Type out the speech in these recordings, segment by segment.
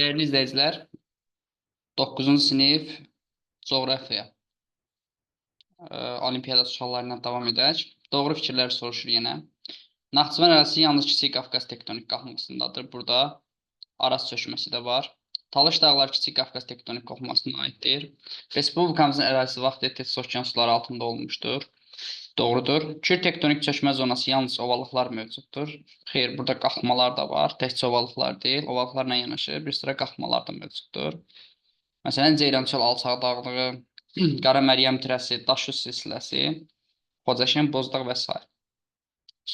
Değerli izleyiciler, 9-cu sinif coğrafya e, olimpiyada suallarına davam edək. Doğru fikirlər soruşur yenə. Naxçıvan ərazisi yalnız Kiçik Qafqaz tektonik qalxmasındadır. Burada Araz çökməsi də var. Talış dağlar Kiçik Qafqaz tektonik qalxmasına aiddir. Respublikamızın ərazisi vaxt tez okean suları altında olmuşdur. Doğrudur. Kür tektonik çökmə zonası yalnız ovalıqlar mövcuddur. Xeyr, burada qalxmalar da var. Təkcə ovalıqlar deyil, ovalıqlarla yanaşı bir sıra qalxmalar da mövcuddur. Məsələn, Ceyrançal alçaq dağlığı, Qara Məryəm tirəsi, Daşlı silsiləsi, Xocaşən, Bozdağ və s.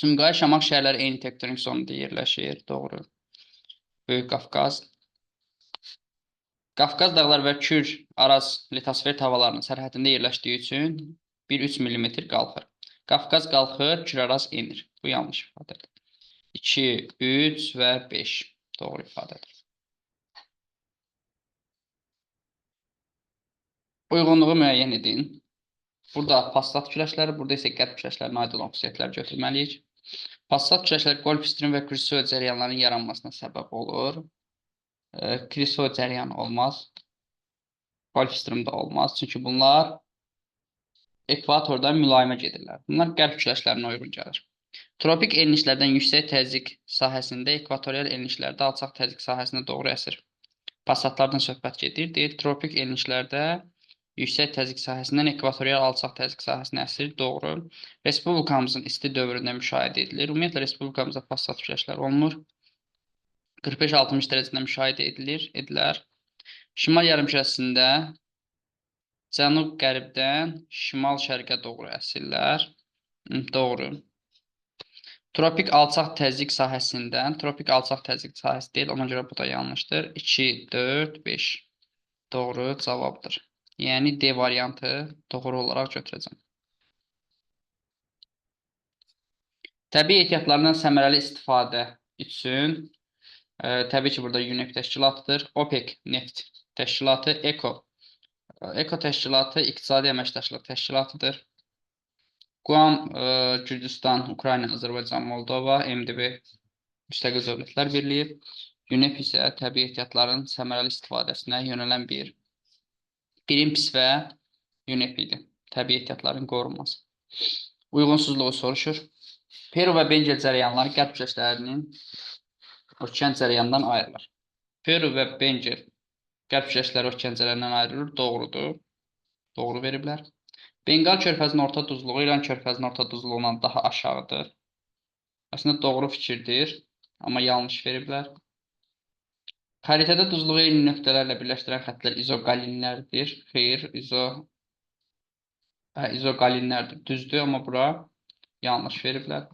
Sumqayıt, Şamaxı şəhərləri eyni tektonik zonada yerləşir. Doğru. Böyük Qafqaz. Qafqaz dağlar və Kür, Araz, litosfer havalarının sərhədində yerləşdiyi üçün 1-3 mm qalxır. Qafqaz qalxır, Araz enir. Bu yanlış ifadədir. 2, 3 və 5 doğru ifadədir. Uyğunluğu müəyyən edin. Burada passat küləşləri, burada isə qərb küləşlərinə aid olan xüsusiyyətlər götürməliyik. Passat küləşləri golf stream və kriso cəryanlarının yaranmasına səbəb olur. E, kriso cəryanı olmaz. Golf stream də olmaz. Çünki bunlar ekvatordan mülayimə gedirlər. Bunlar qərb küləşlərinə uyğun gəlir. Tropik enişlərdən yüksək təzyiq sahəsində, ekvatorial enişlərdə alçaq təzyiq sahəsinə doğru əsir. Passatlardan söhbət gedir. Deyir, tropik enişlərdə yüksək təzyiq sahəsindən ekvatorial alçaq təzyiq sahəsinə əsir. Doğru. Respublikamızın isti dövründə müşahidə edilir. Ümumiyyətlə respublikamızda passat küləşlər olmur. 45-60 dərəcədə müşahidə edilir, edilər. Şimal yarımkürəsində cənub-qərbdən şimal-şərqə doğru əsirlər. Doğru. Tropik alçaq təzyiq sahəsindən, tropik alçaq təzyiq sahəsi deyil, ona görə bu da yanlışdır. 2, 4, 5. Doğru cavabdır. Yəni D variantı doğru olaraq götürəcəm. Təbii ehtiyatlarından səmərəli istifadə üçün e, təbii ki, burada UNEP təşkilatıdır. OPEC neft təşkilatı, ECO e, ECO təşkilatı İqtisadi Əməkdaşlıq Təşkilatıdır. Quam, e, Gürcüstan, Ukrayna, Azərbaycan, Moldova, MDB Müstəqil Dövlətlər Birliyi. UNEP isə təbii ehtiyatların səmərəli istifadəsinə yönələn bir pis və UNEP idi. Təbii ehtiyatların qorunması. Uyğunsuzluğu soruşur. Peru və Bengel cərəyanları qərb küləşlərinin okean cərəyanından ayrılır. Peru və Bengel qərb küləşləri okean cərəyanından ayrılır. Doğrudur. Doğru veriblər. Bengal körfəzinin orta duzluğu İran körfəzinin orta duzluğundan daha aşağıdır. Əslində doğru fikirdir, amma yanlış veriblər. Xəritədə duzluğu eyni nöqtələrlə birləşdirən xəttlər izoqalinlərdir. Xeyr, izo hə, izoqalinlərdir. Düzdür, amma bura yanlış veriblər.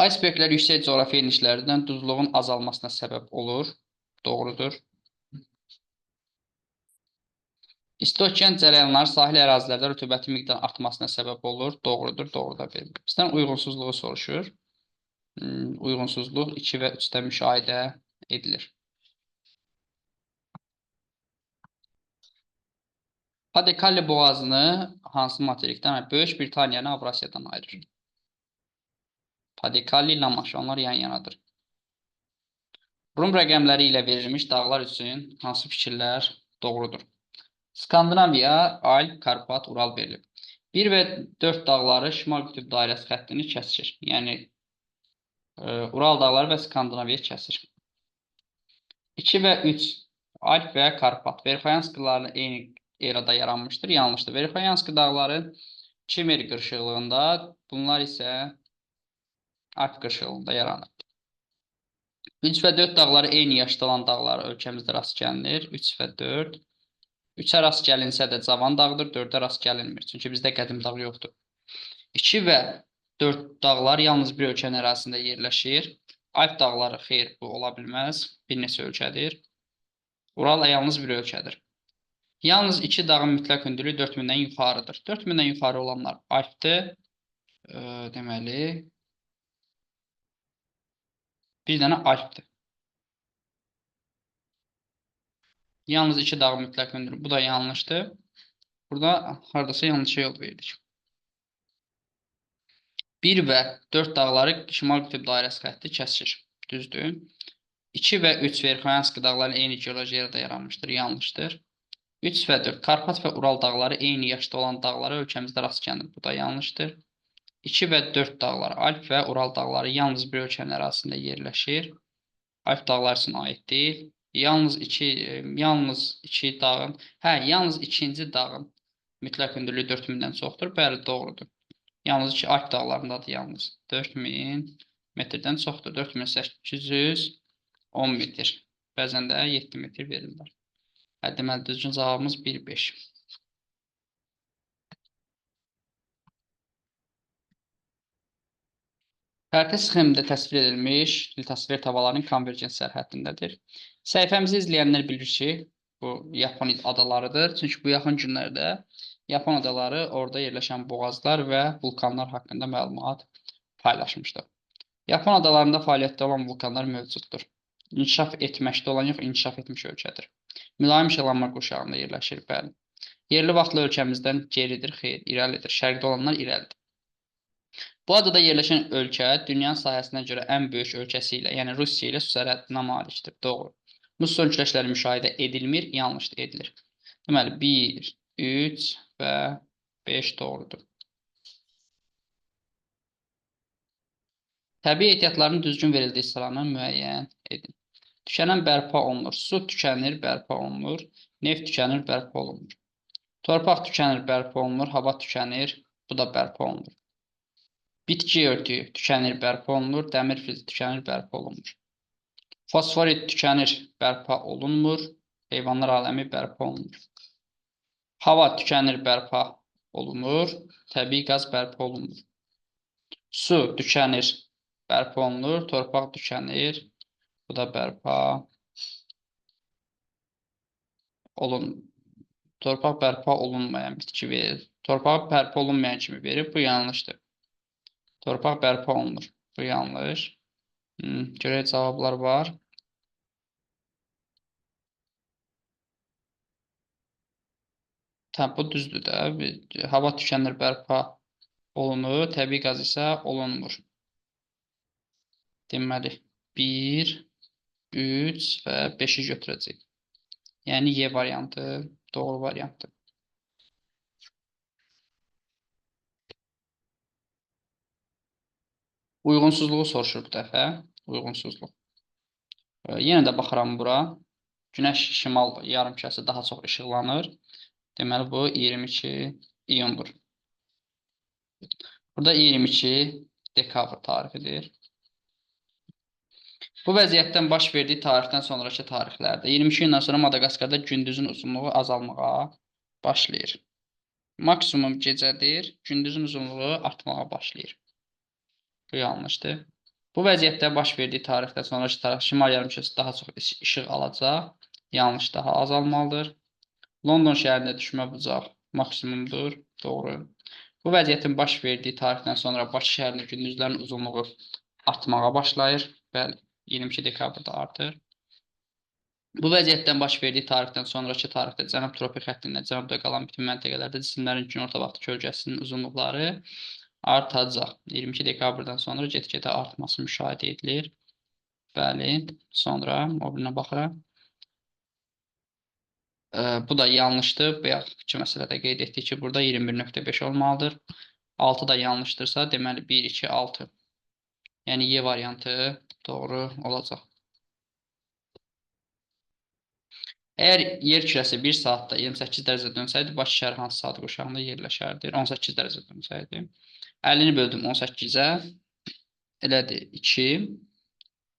Iceberglər yüksək coğrafi enişlərdən duzluğun azalmasına səbəb olur. Doğrudur. İsti okean cərəyanları sahil ərazilərdə rütubətin miqdarının artmasına səbəb olur. Doğrudur, doğru da verilir. Bizdən uyğunsuzluğu soruşur. Hmm, uyğunsuzluq 2 və 3-də müşahidə edilir. Padekali boğazını hansı materikdən, Böyük Britaniyanı Avrasiyadan ayırır? Padekali, Lamaş, onlar yan-yanadır. Rum rəqəmləri ilə verilmiş dağlar üçün hansı fikirlər doğrudur? Skandinaviya, Alp, Karpat, Ural verilib. 1 və 4 dağları Şimal qütb dairəsi xəttini kəsir. Yəni Ural dağları və Skandinaviya kəsir. 2 və 3 Alp və Karpat. Verxoyanski dağları eyni erada yaranmışdır. Yanlışdır. Verxoyanski dağları Kimer qırşıqlığında, bunlar isə Alp qırşıqlığında yaranır. 3 və 4 dağları eyni yaşda olan dağlar ölkəmizdə rast gəlinir. 3 və 4. 3-ə rast gəlinsə də cavan dağdır, 4-ə rast gəlinmir. Çünki bizdə qədim dağ yoxdur. 2 və Dörd dağlar yalnız bir ölkənin ərazisində yerləşir. Alp dağları xeyr, bu ola bilməz. Bir neçə ölkədir. Ural yalnız bir ölkədir. Yalnız iki dağın mütləq hündürlüyü 4000-dən yuxarıdır. 4000-dən yuxarı olanlar Alpdir. E, deməli, bir dənə Alpdir. Yalnız iki dağın mütləq hündürlüyü. Bu da yanlışdır. Burada hardasa yanlış yol verdik. 1 və 4 dağları şimal qütb dairəsi xətti kəsir. Düzdür? 2 və 3 Verxoyanski dağları eyni geoloji yerdə yaranmışdır. Yanlışdır. 3 və 4 Karpat və Ural dağları eyni yaşda olan dağlara ölkəmizdə rast gəlinir. Bu da yanlışdır. 2 və 4 dağlar Alp və Ural dağları yalnız bir ölkənin ərazisində yerləşir. Alp dağları üçün aid deyil. Yalnız 2 yalnız 2 dağın, hə, yalnız ikinci dağın mütləq hündürlüyü 4000-dən çoxdur. Bəli, doğrudur. Yalnız ki, Alp dağlarındadır yalnız. 4000 metrdən çoxdur. 4810 metr. Bəzən də 7 metr verirlər. Hə, deməli düzgün cavabımız 1-5. Xəritə sxemində təsvir edilmiş litosfer tavalarının konvergens sərhəddindədir. Səhifəmizi izləyənlər bilir ki, bu Yapon adalarıdır. Çünki bu yaxın günlərdə Yapon adaları orada yerləşən boğazlar və vulkanlar haqqında məlumat paylaşmışdı. Yapon adalarında fəaliyyətdə olan vulkanlar mövcuddur. İnkişaf etməkdə olan yox, inkişaf etmiş ölkədir. Mülayim işıqlanma qurşağında yerləşir, bəli. Yerli vaxtlı ölkəmizdən geridir, xeyr, irəlidir. Şərqdə olanlar irəlidir. Bu adada yerləşən ölkə dünyanın sahəsinə görə ən böyük ölkəsi ilə, yəni Rusiya ilə su sərhəddinə malikdir. Doğru. Bu son küləşləri müşahidə edilmir, yanlışdır, edilir. Deməli 1, 3 və 5 doğrudur. Təbii ehtiyatların düzgün verildiyi sıranı müəyyən edin. Tükənən bərpa olunur. Su tükənir, bərpa olunur. Neft tükənir, bərpa olunur. Torpaq tükənir, bərpa olunur. Hava tükənir, bu da bərpa olunur. Bitki örtüyü tükənir, bərpa olunur. Dəmir filizi tükənir, bərpa olunmur. Fosforit tükənir, bərpa olunmur. Heyvanlar aləmi bərpa olunur. Hava tükənir, bərpa olunur. Təbii qaz bərpa olunmur. Su tükənir, bərpa olunur. Torpaq tükənir. Bu da bərpa olun. Torpaq bərpa olunmayan bitki verir. Torpaq bərpa olunmayan kimi verir. Bu yanlışdır. Torpaq bərpa olunur. Bu yanlış. Hmm, görək cavablar var. Təbii bu düzdür də. Hava tükənir, bərpa olunur. Təbii qaz isə olunmur. Deməli 1, 3 və 5-i götürəcəyik. Yəni Y variantı doğru variantdır. Uyğunsuzluğu soruşur bu dəfə. Uyğunsuzluq. Yenə də baxıram bura. Günəş şimal yarımkürəsi daha çox işıqlanır. Deməli bu 22 iyundur. Burada 22 dekabr tarixidir. Bu vəziyyətdən baş verdiyi tarixdən sonraki tarixlərdə 22 gündən sonra Madaqaskarda gündüzün uzunluğu azalmağa başlayır. Maksimum gecədir, gündüzün uzunluğu artmağa başlayır. Bu yanlışdır. Bu vəziyyətdə baş verdiyi tarixdə sonraki tarix şimal yarımkürəsi daha çox işıq alacaq. Yanlış daha azalmalıdır. London şəhərində düşmə bucaq maksimumdur. Doğru. Bu vəziyyətin baş verdiyi tarixdən sonra Bakı şəhərində gündüzlərin uzunluğu artmağa başlayır. Bəli, 22 dekabrda artır. Bu vəziyyətdən baş verdiyi tarixdən sonraki tarixdə cənub tropik xəttində cənubda qalan bütün məntəqələrdə cisimlərin günorta vaxtı kölgəsinin uzunluqları artacaq. 22 dekabrdan sonra get-gedə artması müşahidə edilir. Bəli, sonra o birinə baxıram. E, bu da yanlışdır. Bayaqki məsələdə qeyd etdik ki, burada 21.5 olmalıdır. 6 da yanlışdırsa, deməli 1, 2, 6. Yəni Y variantı doğru olacaq. Əgər yer kürəsi 1 saatda 28 dərəcə dönsəydi, Bakı şəhəri hansı saat qurşağında yerləşərdi? 18 dərəcə dönsəydi. 50-ni böldüm 18-ə. Elədir 2.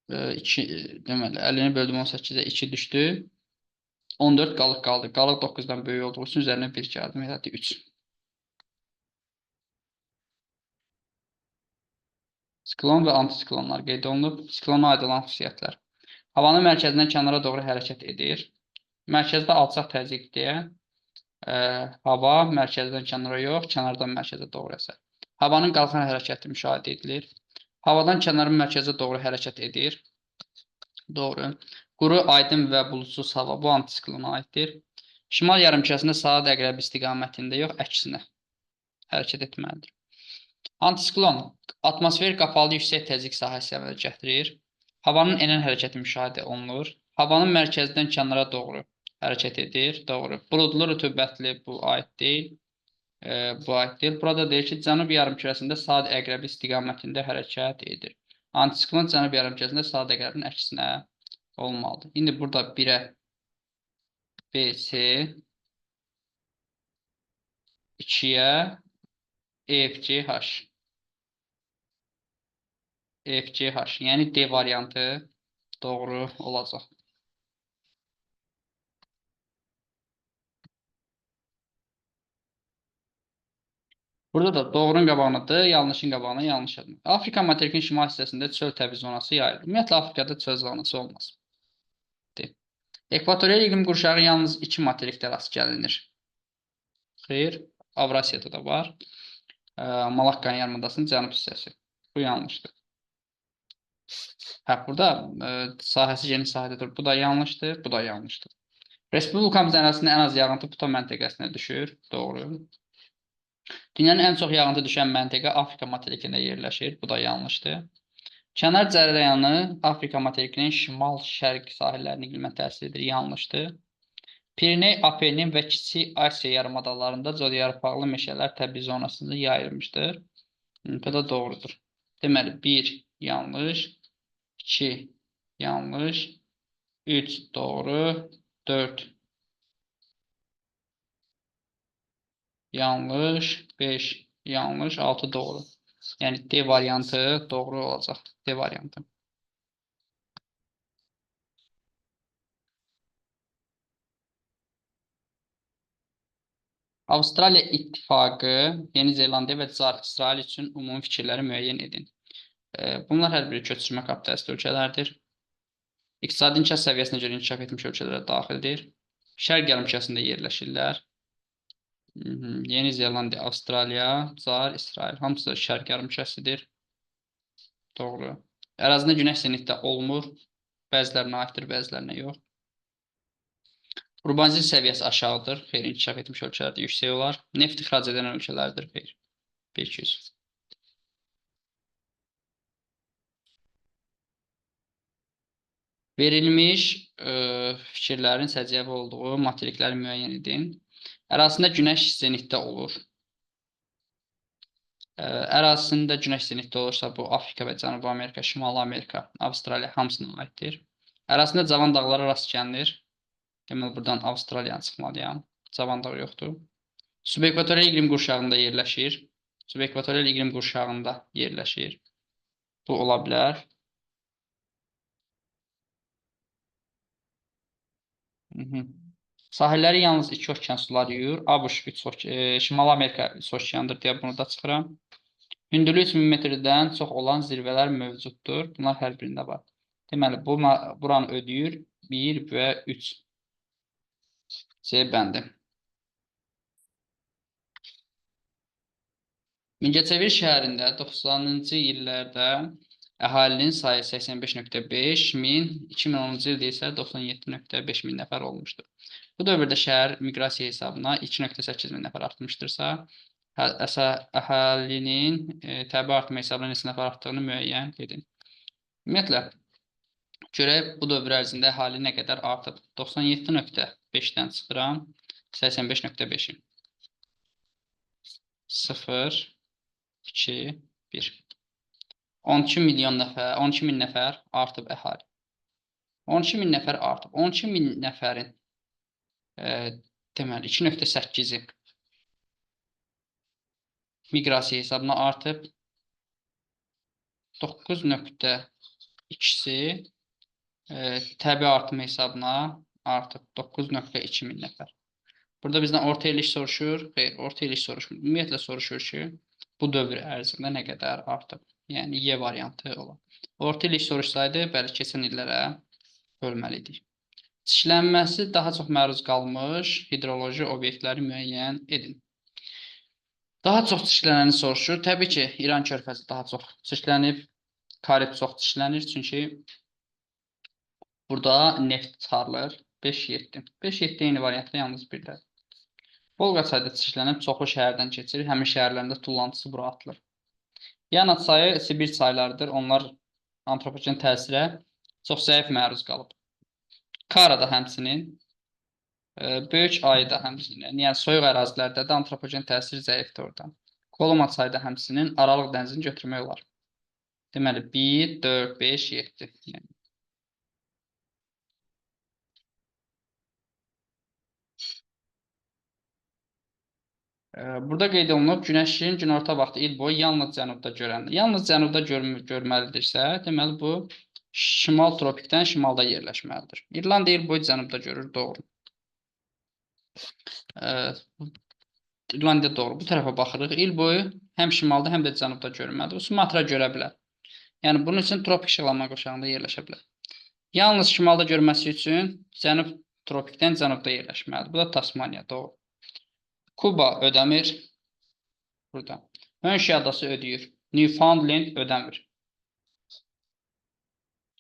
2 deməli 50-ni böldüm 18-ə 2 düşdü. 14 qalıq qaldı. Qalıq 9-dan böyük olduğu üçün üzərinə 1 gəldim. Elədir 3. Siklon və antisiklonlar qeyd olunub. Siklona aid olan xüsusiyyətlər. Havanın mərkəzindən kənara doğru hərəkət edir. Mərkəzdə alçaq təzyiqliyə e, hava mərkəzdən kənara yox, kənardan mərkəzə doğru əsər. Havanın qalxan hərəkəti müşahidə edilir. Havadan kənarın mərkəzə doğru hərəkət edir. Doğru. Quru, aydın və bulutsuz hava bu antisiklona aiddir. Şimal yarımkürəsində saat əqrəbi istiqamətində yox, əksinə hərəkət etməlidir. Antisiklon atmosfer qapalı yüksək təzyiq sahəsi əmələ gətirir. Havanın enən hərəkəti müşahidə olunur. Havanın mərkəzdən kənara doğru hərəkət edir. Doğru. Buludlu, rütubətli bu aid deyil. Bu aid deyil. Burada deyir ki, cənub yarımkürəsində saat əqrəbi istiqamətində hərəkət edir. Antisiklon cənub yarımkürəsində saat əqrəbinin əksinə olmalıdır. İndi burada 1-ə BC 2-yə EFGH. EFGH. Yəni D variantı doğru olacaq. Burada da doğrunun qabağınadır, yanlışın qabağına yanlış yazılır. Afrika materikinin şimal hissəsində çöl təbii zonası yayılır. Ümumiyyətlə Afrikada çöl zonası olmaz. D. Ekvatorial iqlim qurşağı yalnız iki materikdə rast gəlinir. Xeyr, Avrasiyada da var. Ə, Malakkan yarımadasının cənub hissəsi. Bu yanlışdır. Hə, burada ə, sahəsi geniş sahədədir. Bu da yanlışdır, bu da yanlışdır. Respublikamız ərazisində ən az yağıntı Puto məntəqəsinə düşür. Doğru. Dünyanın ən çox yağıntı düşən məntəqə Afrika materikində yerləşir. Bu da yanlışdır. Kənar cərəyanı Afrika materikinin şimal-şərq sahillərinin iqlimə təsir edir. Yanlışdır. Piriney, Apennin və Kiçik Asiya yarımadalarında codyarpaqlı meşələr təbii zonasında yayılmışdır. Bu da doğrudur. Deməli, 1 yanlış, 2 yanlış, 3 doğru, 4 yanlış, 5 yanlış, 6 doğru. Yəni D variantı doğru olacaq. D variantı. Avstraliya İttifaqı, Yeni Zelandiya və Çar İsrail üçün ümumi fikirləri müəyyən edin. Bunlar hər biri köçürmə kapitalist ölkələrdir. İqtisadi inkişaf səviyyəsinə görə inkişaf etmiş ölkələrə daxildir. Şərq yarımkürəsində yerləşirlər. Mhm, Yeni Zelandiya, Avstraliya, Çar, İsrail hamısı şərq yarımkürəsidir. Doğru. Ərazində günəş zenitdə olmur. Bəzilərinə aiddir, bəzilərinə yox. Urbanizm səviyyəsi aşağıdır. Xeyr, inkişaf etmiş ölkələrdə yüksək olar. Neft ixrac edən ölkələrdir. Xeyr. 500. Verilmiş ə, fikirlərin səciyyəvi olduğu materikləri müəyyən edin. Ərazisində günəş zenitdə olur. Ərazisində günəş zenitdə olursa bu Afrika və Cənubi Amerika, Şimali Amerika, Avstraliya hamısına aiddir. Ərazisində cavan dağlara rast gəlinir. Deməli buradan Avstraliyanı çıxmalıyam. Cavan dağ yoxdur. Subekvatorial iqlim qurşağında yerləşir. Subekvatorial iqlim qurşağında yerləşir. Bu ola bilər. Mhm. Sahilləri yalnız iki okean suları yuyur. ABŞ üç e, Şimali Amerika üç okeandır deyə bunu da çıxıram. Hündürlüyü 3000 metrdən çox olan zirvələr mövcuddur. Bunlar hər birində var. Deməli, bu buranı ödəyir 1 və 3. C bəndi. Mingəçevir şəhərində 90-cı illərdə əhalinin sayı 85.5 min, 2010-cu ildə isə 97.5 min nəfər olmuşdur. Bu dövrdə şəhər miqrasiya hesabına 2.8 min nəfər artmışdırsa, əhalinin e, təbii artma hesabına neçə nəfər artdığını müəyyən edin. Ümumiyyətlə, görək bu dövr ərzində əhali nə qədər artıb. 97.5-dən çıxıram 85.5-i. 0 2 1 12 milyon nəfər, 12 min nəfər artıb əhali. 12 min nəfər artıb. 12 min nəfərin deməli 2.8-i miqrasiya hesabına artıb. 9.2-si e, təbii artım hesabına artıb 9.2 min nəfər. Burada bizdən orta illik soruşur. Xeyr, orta illik soruşmur. Ümumiyyətlə soruşur ki, bu dövr ərzində nə qədər artıb? Yəni Y variantı olan. Orta illik soruşsaydı, bəli, keçən illərə bölməliydik. Çirklənməsi daha çox məruz qalmış hidroloji obyektləri müəyyən edin. Daha çox çirklənəni soruşur. Təbii ki, İran körfəzi daha çox çirklənib, Karib çox çirklənir, çünki burada neft çıxarılır. 5-7. 5-7 eyni variantda yalnız birdə. Volqa çayda çirklənib çoxlu şəhərdən keçir, həmin şəhərlərində tullantısı bura atılır. Yana çayı Sibir çaylarıdır. Onlar antropogen təsirə Çox zəif məruz qalıb. Kara da həmçinin e, böyük ayı da həmçinin. Yəni soyuq ərazilərdə də antropogen təsir zəifdir orada. Koloma çayı da həmçinin Aralıq dənizini götürmək olar. Deməli 1 4 5 7. Yəni Burada qeyd olunub, günəşin günorta vaxtı il boyu yalnız cənubda görəndə. Yalnız cənubda görm görməlidirsə, deməli bu şimal tropikdən şimalda yerləşməlidir. İrlandiya il boyu cənubda görür, doğru. İrlandiya doğru. Bu tərəfə baxırıq. İl boyu həm şimalda, həm də cənubda görünməlidir. Sumatra görə bilər. Yəni bunun üçün tropik işıqlanma qurşağında yerləşə bilər. Yalnız şimalda görməsi üçün cənub tropikdən cənubda yerləşməlidir. Bu da Tasmaniya, doğru. Kuba ödemir. Burada. Hönşi adası ödüyor. Newfoundland ödemir.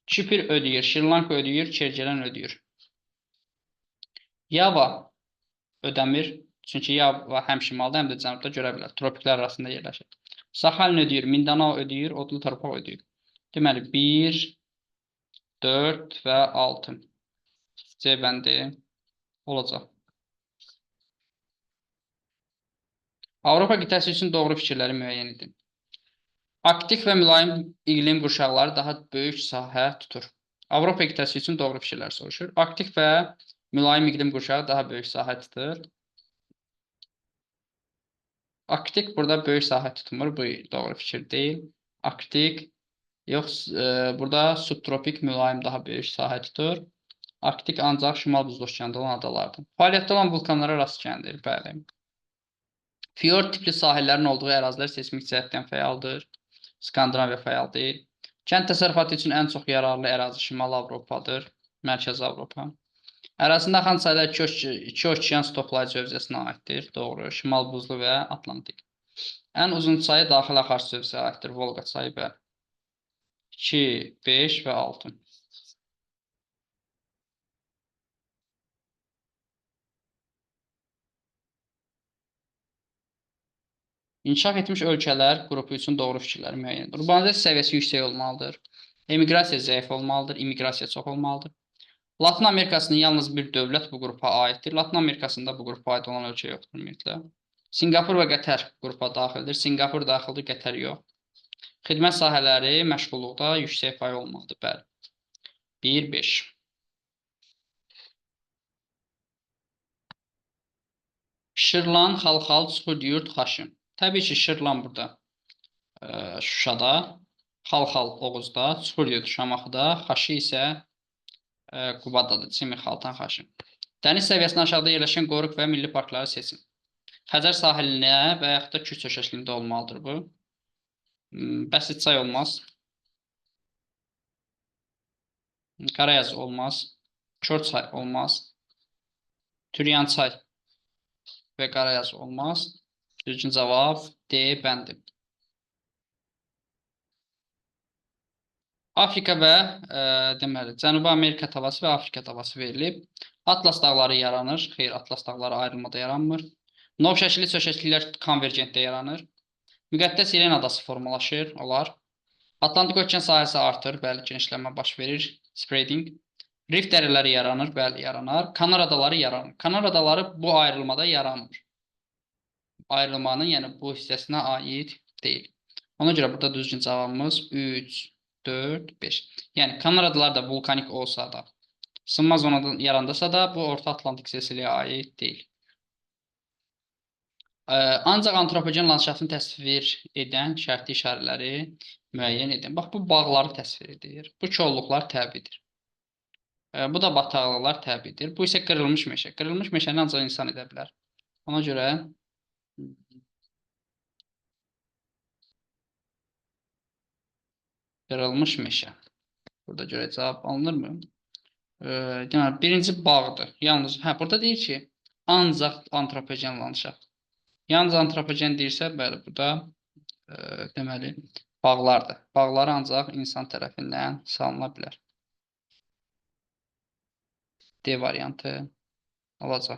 Kipr ödüyor. Sri Lanka ödüyor. Çerçelen ödüyor. Yava ödemir. Çünki Yava həm şimalda, həm də cənubda görə bilər. Tropiklər arasında yerləşir. Sahalin ödəyir, Mindanao ödəyir, odlu torpaq ödəyir. Deməli 1, 4 və 6. C bəndi olacaq. Avropa qitəsi üçün doğru fikirləri müəyyən edin. Aktiv və mülayim iqlim qurşaqları daha böyük sahə tutur. Avropa qitəsi üçün doğru fikirlər soruşur. Aktiv və mülayim iqlim qurşağı daha böyük sahə tutur. Arktik burada böyük sahə tutmur. Bu doğru fikir deyil. Arktik yox, e, burada subtropik mülayim daha böyük sahə tutur. Arktik ancaq şimal buzlu okeanda olan adalardır. Fəaliyyətdə olan vulkanlara rast gəlinir, bəli. Fiord tipli sahillərin olduğu ərazilər seismik cəhətdən fəaldır. Skandinaviya fəal deyil. Kənd təsərrüfatı üçün ən çox yararlı ərazi Şimal Avropadır, Mərkəzi Avropa. Ərazisində axan çaylar iki, okean stoplayıcı hövzəsinə aiddir. Doğru. Şimal buzlu və Atlantik. Ən uzun çayı daxil axarsu hövzəyə aiddir. Volqa çayı və 2, 5 və 6. İnkişaf etmiş ölkələr qrupu üçün doğru fikirləri müəyyən edir. Urbanizasiya səviyyəsi yüksək olmalıdır. Emiqrasiya zəif olmalıdır, immiqrasiya çox olmalıdır. Latın Amerikasının yalnız bir dövlət bu qrupa aiddir. Latın Amerikasında bu qrupa aid olan ölkə yoxdur ümumiyyətlə. Singapur və Qətər qrupa daxildir. Singapur daxildir, Qətər yox. Xidmət sahələri məşğulluqda yüksək pay olmalıdır, bəli. 1-5. Şırlan, Xalxal, Suxudyurt, Xaşın. Təbii ki, Şirlan burada ə, e, Şuşada, Xalxal Oğuzda, Çuxuryurt Şamaxıda, Xaşı isə ə, e, Qubadadır, Çimir Xaltan Xaşı. Dəniz səviyyəsindən aşağıda yerləşən qoruq və milli parkları seçin. Xəzər sahilinə və yaxud da Kürd çökəkliyində olmalıdır bu. Hmm, Bəsit çay olmaz. Qarayaz olmaz. Kör çay olmaz. Türyan çay və Qarayaz olmaz. Düzgün cavab D bəndi. Afrika və e, deməli Cənubi Amerika tavası və Afrika tavası verilib. Atlas dağları yaranır. Xeyr, Atlas dağları ayrılmada yaranmır. Nov şəkilli çökəkliklər konvergentdə yaranır. Müqəddəs İren adası formalaşır, olar. Atlantik okean sahəsi artır, bəli, genişlənmə baş verir, spreading. Rift dərələri yaranır, bəli, yaranar. Kanar adaları yaranır. Kanar adaları bu ayrılmada yaranmır ayrılmanın, yəni bu hissəsinə aid deyil. Ona görə burada düzgün cavabımız 3, 4, 5. Yəni Kanar adaları da vulkanik olsa da, sınma zonada yarandasa da bu Orta Atlantik silsiləyə aid deyil. Ancaq antropogen landşaftını təsvir edən şərti işarələri müəyyən edin. Bax, bu bağları təsvir edir. Bu kolluqlar təbiidir. Bu da bataqlıqlar təbiidir. Bu isə qırılmış meşə. Qırılmış meşəni ancaq insan edə bilər. Ona görə Qırılmış meşə. Burada görə cavab alınırmı? E, deməli, birinci bağdır. Yalnız, hə, burada deyir ki, ancaq antropogen landşaft. Yalnız antropogen deyirsə, bəli, burada e, deməli, bağlardır. Bağlar ancaq insan tərəfindən salına bilər. D variantı olacaq.